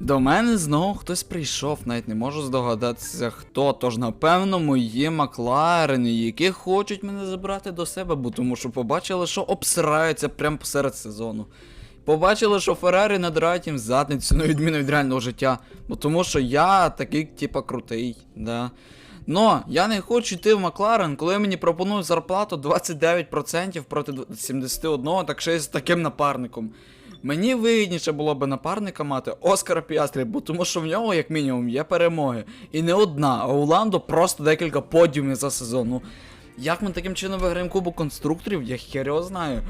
До мене знову хтось прийшов, навіть не можу здогадатися хто. Тож, напевно, мої Макларени, які хочуть мене забрати до себе, бо тому що побачили, що обсираються прямо посеред сезону. Побачили, що Феррарі надирають їм задницю, на відміну від реального життя. Бо тому що я такий, типа, крутий, да. Но я не хочу йти в Макларен, коли мені пропонують зарплату 29% проти 71%, так ще й з таким напарником. Мені вигідніше було би напарника мати Оскара Піастрі, бо тому що в нього, як мінімум, є перемоги. І не одна, а у Ландо просто декілька подіумів за сезон. Ну, як ми таким чином виграємо Кубок конструкторів, я хер його знаю.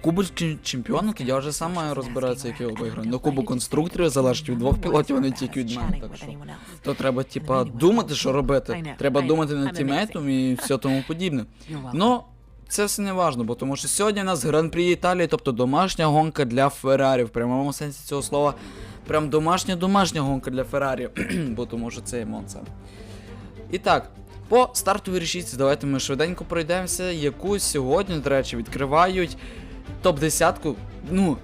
Кубок чем- чемпіонів, я вже сам маю розбиратися, як його виграю. Ну, Кубок конструкторів залежить від двох пілотів, а не тільки від мене. Так що. То треба, типа, думати, що робити. Треба думати над тімейтом і все тому подібне. Ну, це все не важно, бо тому що сьогодні у нас Гран-прі Італії, тобто домашня гонка для Феррарі. В прямому сенсі цього слова. Прям домашня домашня гонка для Феррарі, бо тому що це емоція. І так, по стартовій решітці, давайте ми швиденько пройдемося, яку сьогодні, до речі, відкривають топ-10. Ну,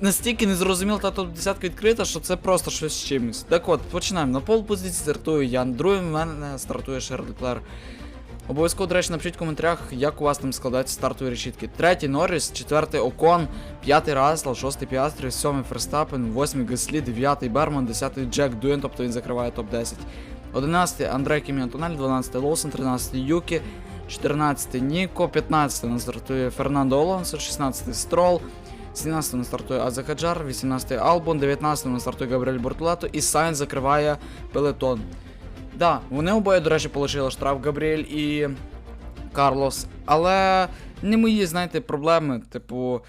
настільки незрозуміло та топ-10 відкрита, що це просто щось з чимось. Так от, починаємо. На пол позиції стартую я, на другому в мене стартує Шерль Леклер. Обов'язково, до речі, напишіть в коментарях, як у вас там складаються стартові решітки. Третій Норріс, четвертий Окон, п'ятий Расло, шостий Піастрі, сьомий Ферстапен, восьмий Геслі, дев'ятий Берман, десятий Джек Дуен, тобто він закриває топ-10. 11 Андрей Кімі Антонель, 12 Лоусен, 13 Юкі, 14 Ніко, 15 у нас стартує Фернандо Алонсо, 16 Строл, 17 у нас стартує Азакаджар, 18 Албон, 19 у нас стартує Габріель Бортулато і Сайн закриває пелетон. Да, вони обоє, до речі, отримали штраф Габріель і Карлос. Але не мої, знаєте, проблеми. Типу,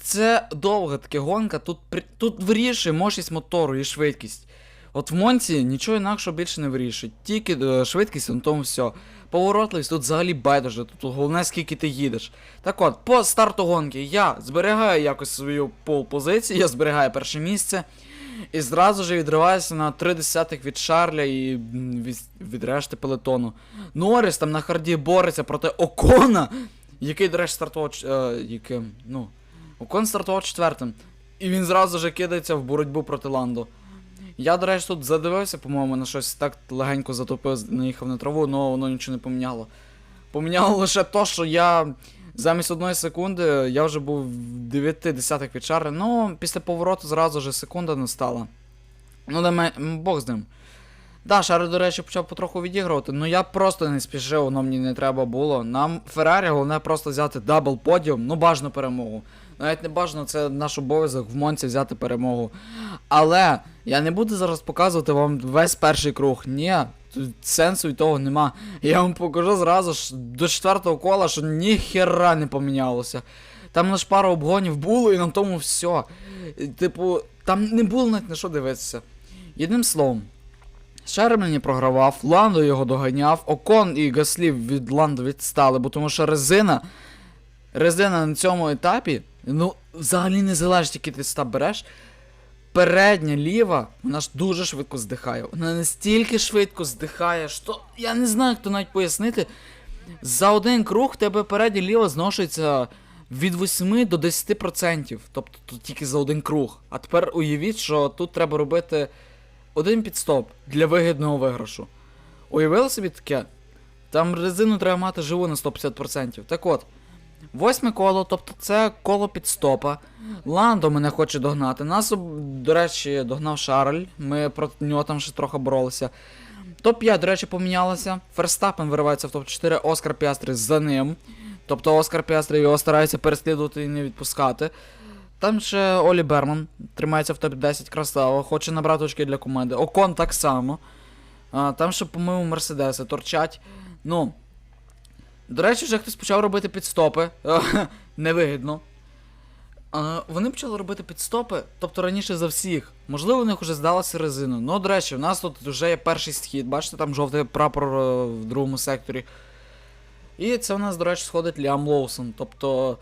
це довга така гонка, тут, тут вирішує мощність мотору і швидкість. От в Монці нічого інакшого більше не вирішує. Тільки е, швидкість, на тому все. Поворотливість тут взагалі байдуже, тут головне скільки ти їдеш. Так от, по старту гонки я зберігаю якось свою пол-позицію, я зберігаю перше місце. І зразу ж відриваюся на 3 десятих від Шарля і від, від решти пелетону. Норріс там на харді бореться проти Окона, який, до речі, стартував. Е, яким, ну, Окон стартував четвертим. І він зразу ж кидається в боротьбу проти Ландо. Я, до речі, тут задивився, по-моєму, на щось так легенько затопив, наїхав на траву, але воно нічого не поміняло. Поміняло лише то, що я замість одної секунди я вже був в 9 десятих від шари. Ну, після повороту зразу ж секунда не стала. Ну, да Бог з ним. Да, Шари, до речі, почав потроху відігрувати, ну я просто не спішив, воно мені не треба було. Нам Феррарі головне просто взяти дабл подіум, ну бажано перемогу. Навіть не бажано, це наш обов'язок в Монці взяти перемогу. Але я не буду зараз показувати вам весь перший круг. Ні, тут сенсу від того нема. Я вам покажу зразу ж до четвертого кола, що ніхера не помінялося. Там лише пара обгонів було і на тому все. Типу, там не було навіть на що дивитися. Єдним словом, Шер мені програвав, Ландо його доганяв, Окон і Гаслів від Ландо відстали, бо тому що резина. Резина на цьому етапі, ну, взагалі не залежить, який ти став береш. Передня ліва, вона ж дуже швидко здихає. Вона настільки швидко здихає, що я не знаю, як то навіть пояснити. За один круг в тебе передня ліва зношується від 8 до 10%. Тобто тут тільки за один круг. А тепер уявіть, що тут треба робити один підстоп для вигідного виграшу. Уявили собі таке? Там резину треба мати живу на 150%. Так от, восьме коло, тобто це коло підстопа. Ландо мене хоче догнати. Нас, до речі, догнав Шарль. Ми проти нього там ще трохи боролися. Топ-5, до речі, помінялося. Ферстапен виривається в топ-4, Оскар Піастрі за ним. Тобто Оскар Піастрі його старається переслідувати і не відпускати. Там ще Олі Берман тримається в топ-10 красава, хоче набрати очки для команди. Окон так само. А, там ще, по-моєму, Мерседеси торчать. Ну. До речі, вже хтось почав робити підстопи. Невигідно. Вони почали робити підстопи, тобто раніше за всіх. Можливо, у них вже здалася резина. Ну, до речі, у нас тут вже є перший схід. Бачите, там жовтий прапор е, в другому секторі. І це у нас, до речі, сходить Ліам Лоусон. Тобто.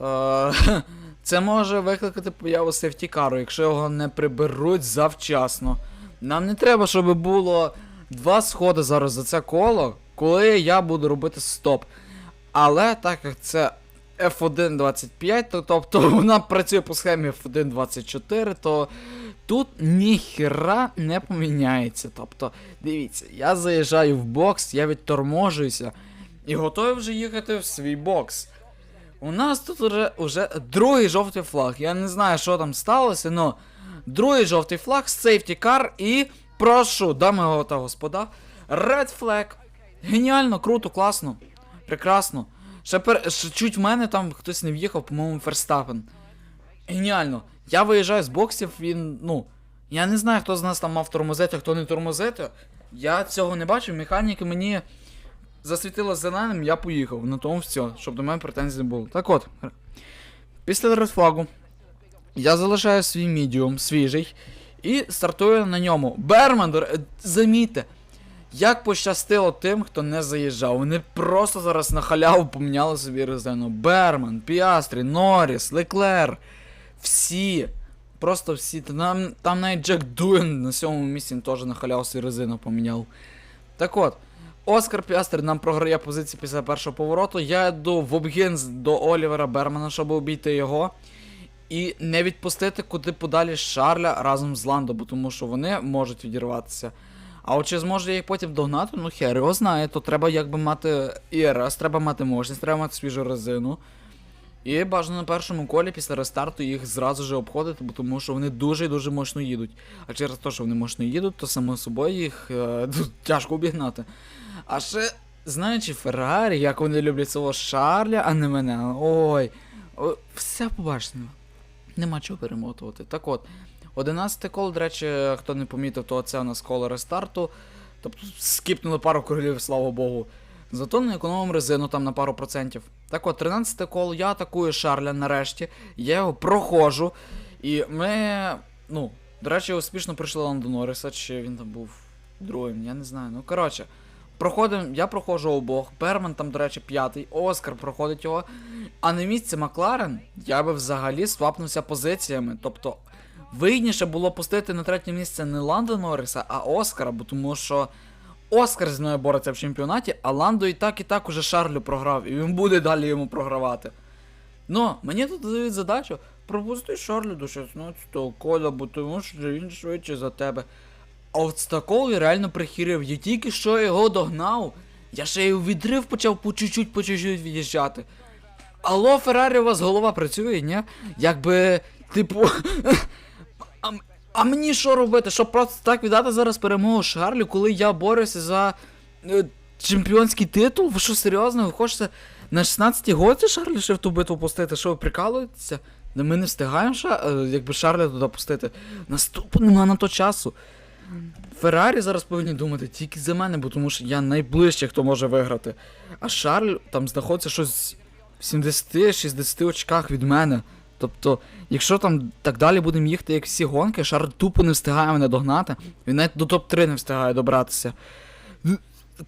Е, це може викликати появу сефтікару, якщо його не приберуть завчасно. Нам не треба, щоб було два сходи зараз за це коло, коли я буду робити стоп. Але так як це F1.25, то, тобто вона працює по схемі F1.24, то тут ніхера не поміняється. Тобто, дивіться, я заїжджаю в бокс, я відторможуюся і готовий вже їхати в свій бокс. У нас тут уже, уже другий жовтий флаг. Я не знаю, що там сталося, але другий жовтий флаг, сейфті кар і прошу, дами та господа, Red Flag. Геніально, круто, класно, прекрасно. Ще, пер... ще чуть в мене там хтось не в'їхав, по-моєму, Ферстапен. Геніально. Я виїжджаю з боксів, він, ну. Я не знаю, хто з нас там мав тормозити, а хто не тормозити. Я цього не бачив, механіки мені засвітило зеленим, я поїхав. На тому все, щоб до мене претензій не було. Так от, після редфлагу я залишаю свій мідіум, свіжий, і стартую на ньому. Берман, замітьте, як пощастило тим, хто не заїжджав. Вони просто зараз на халяву поміняли собі резину. Берман, Піастрі, Норріс, Леклер. Всі. Просто всі. Там, там навіть Джек Дуен на сьомому місці теж на халяву свою резину поміняв. Так от, Оскар Піастер нам програє позиції після першого повороту. Я йду в обгін до Олівера Бермана, щоб обійти його. І не відпустити куди подалі Шарля разом з Ландо, бо тому що вони можуть відірватися. А от чи зможе їх потім догнати, ну хер його знає, то треба якби мати ІРС, треба мати мощність, треба мати свіжу резину. І бажано на першому колі після рестарту їх зразу ж обходити, бо тому що вони дуже і дуже мощно їдуть. А через те, що вони мощно їдуть, то само собою їх е, тяжко обігнати. А ще, знаючи Феррарі, як вони люблять цього Шарля, а не мене. Ой. О, все побачите. Нема чого перемотувати. Так от, 11 коло, до речі, хто не помітив, то це у нас коло рестарту. Тобто скіпнули пару королів, слава Богу. Зато не економимо резину там на пару процентів. Так от, 13 коло, я атакую Шарля нарешті, я його проходжу. І ми. Ну, до речі, успішно прийшли Ландо Норриса, чи він там був другим, я не знаю. Ну, коротше, проходимо, я проходжу обох. Берман там, до речі, п'ятий, Оскар проходить його. А на місці Макларен я би взагалі свапнувся позиціями. Тобто, вигідніше було пустити на третє місце не Ландо Норриса, а Оскара, бо тому що Оскар зі мною бореться в чемпіонаті, а Ландо і так і так уже Шарлю програв, і він буде далі йому програвати. Ну, мені тут дають задачу пропусти Шарлю до 16-го кола, бо тому що він швидше за тебе. А от з я реально прихірив, я тільки що його догнав, я ще й у відрив почав по чуть-чуть, по чуть-чуть від'їжджати. Алло, Феррарі, у вас голова працює, ні? Якби, типу. а, мені що робити? Щоб просто так віддати зараз перемогу Шарлю, коли я борюся за е, чемпіонський титул? Ви що серйозно? Ви хочете на 16-й годі Шарлю ще в ту битву пустити? Що ви прикалуєтеся? Ми не встигаємо ша, е, якби Шарля туди пустити. Наступно нема на то часу. Феррарі зараз повинні думати тільки за мене, бо тому що я найближче, хто може виграти. А Шарль там знаходиться щось в 70-60 очках від мене. Тобто, якщо там так далі будемо їхати, як всі гонки, Шарль тупо не встигає мене догнати. Він навіть до топ-3 не встигає добратися.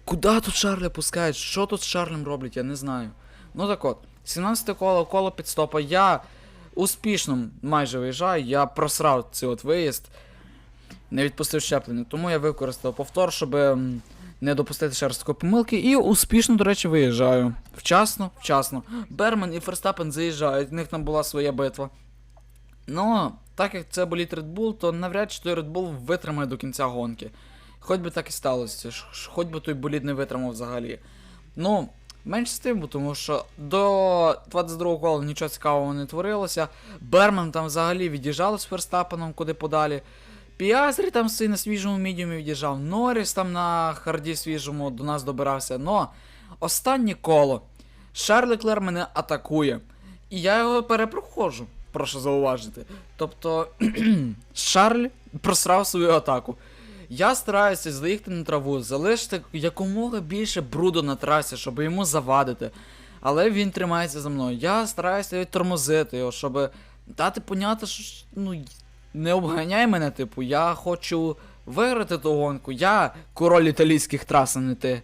Куди тут Шарля пускають? Що тут з Шарлем роблять, я не знаю. Ну так от, 17 коло, коло підстопа. Я успішно майже виїжджаю, я просрав цей от виїзд, не відпустив щеплення, тому я використав повтор, щоб не допустити ще раз такої помилки, і успішно, до речі, виїжджаю. Вчасно, вчасно. Берман і Ферстапен заїжджають, в них там була своя битва. Ну, так як це боліт Red Bull, то навряд чи той Red Bull витримає до кінця гонки. Хоч би так і сталося, хоч би той болід не витримав взагалі. Ну, менш з тим, тому що до 22-го кола нічого цікавого не творилося. Берман там взагалі від'їжджав з Ферстапеном куди подалі. Піастрі там си на свіжому мідіумі від'їжджав. Норріс там на харді свіжому до нас добирався. Но останнє коло. Шарль Леклер мене атакує. І я його перепроходжу, прошу зауважити. Тобто, Шарль просрав свою атаку. Я стараюся заїхати на траву, залишити якомога більше бруду на трасі, щоб йому завадити. Але він тримається за мною. Я стараюся відтормозити його, щоб дати поняти, що ну, не обганяй мене, типу, я хочу виграти ту гонку. Я король італійських трас, а не ти.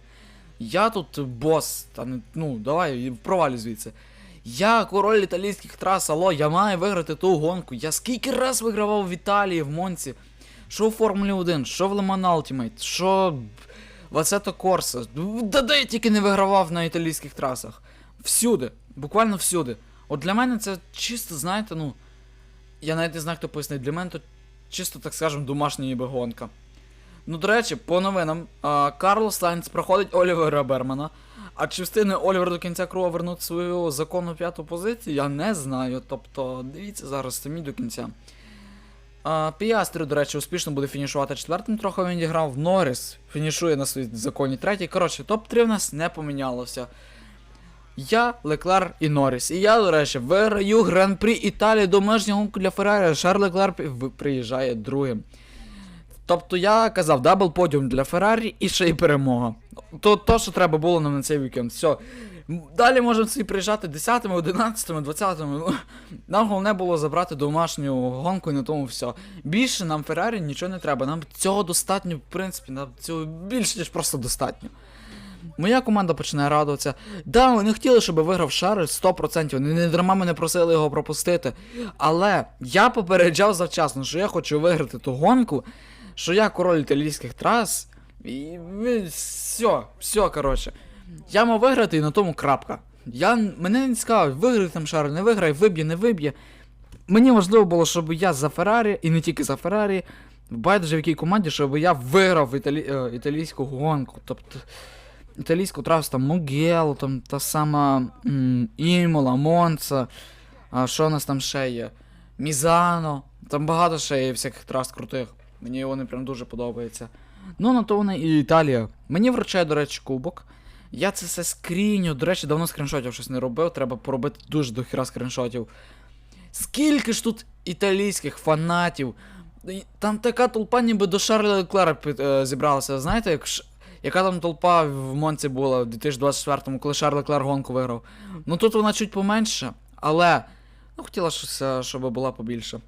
Я тут бос, та не, ну, давай, провалю звідси. Я король італійських трас, алло, я маю виграти ту гонку. Я скільки раз вигравав в Італії, в Монці. Що в Формулі 1, що в Le Ultimate, що в Assetto Corsa. Да де я тільки не вигравав на італійських трасах. Всюди, буквально всюди. От для мене це чисто, знаєте, ну. Я навіть не знаю, хто пояснить. Для мене то чисто так скажемо, домашня ніби гонка. Ну, до речі, по новинам, Карлос Сайнц проходить Олівера Бермана. А чи встигне Олівер до кінця круга вернути свою законну п'яту позицію, я не знаю. Тобто, дивіться зараз самі до кінця. Піастрі, до речі, успішно буде фінішувати четвертим, трохи він відіграв. Норріс фінішує на своїй законній третій. Коротше, топ-3 в нас не помінялося. Я, Леклер і Норріс. І я, до речі, виграю Гран-прі Італії домашню гонку для Феррарі. Шарль Леклер пі- приїжджає другим. Тобто я казав, дабл подіум для Феррарі і ще й перемога. То, то що треба було нам на цей вікенд. Все. Далі можемо всі приїжджати 10, 11, 20. Ну, Нам головне було забрати домашню гонку і на тому все. Більше нам Феррарі нічого не треба. Нам цього достатньо, в принципі, нам цього більше, ніж просто достатньо. Моя команда починає радуватися. Да, вони хотіли, щоб виграв Шарль 100%. Вони не дарма мене просили його пропустити. Але я попереджав завчасно, що я хочу виграти ту гонку, що я король італійських трас. І все, все, коротше. Я мав виграти і на тому крапка. Я, мене не цікавить, виграє там Шарль, не виграє, виб'є, не виб'є. Мені важливо було, щоб я за Феррарі, і не тільки за Феррарі, байдуже в якій команді, щоб я виграв італі... е, італійську гонку. Тобто італійську трасу, там Мугело, там та сама Імола, Монца, а що у нас там ще є? Мізано. Там багато ще є всяких трас крутих. Мені вони прям дуже подобаються. Ну, на то вони і Італія. Мені вручає, до речі, кубок. Я це все скріню. До речі, давно скріншотів щось не робив. Треба поробити дуже дохіра скріншотів. Скільки ж тут італійських фанатів. Там така толпа, ніби до Шарля Леклера е, зібралася. Знаєте, як яка там толпа в Монці була в 2024-му, коли Шарль Леклер гонку виграв. Ну тут вона чуть поменше, але ну хотіла щось, щоб була побільше.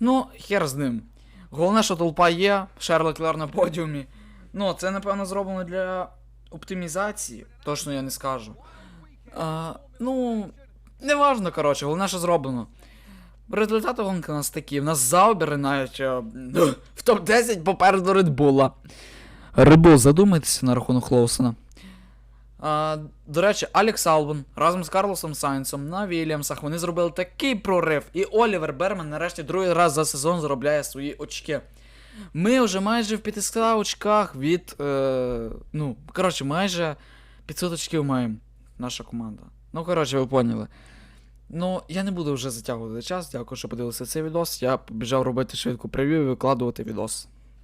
Ну, хер з ним. Головне, що толпа є, Шарль Леклер на подіумі. Ну, це, напевно, зроблено для оптимізації. Точно я не скажу. А, ну, неважно, коротше, головне, що зроблено. Результати гонки у нас такі. У нас заобіри навіть е, в топ-10 попереду Редбула. Редбул, задумайтеся на рахунок Лоусона. А, до речі, Алекс Албон разом з Карлосом Сайнсом на Вільямсах вони зробили такий прорив. І Олівер Берман нарешті другий раз за сезон заробляє свої очки. Ми вже майже в 500 очках від. Е, ну, коротше, майже 500 очків маємо. Наша команда. Ну, коротше, ви поняли. Ну, я не буду вже затягувати час. Дякую, що подивилися цей відос. Я побіжав робити швидку прев'ю і викладувати відос.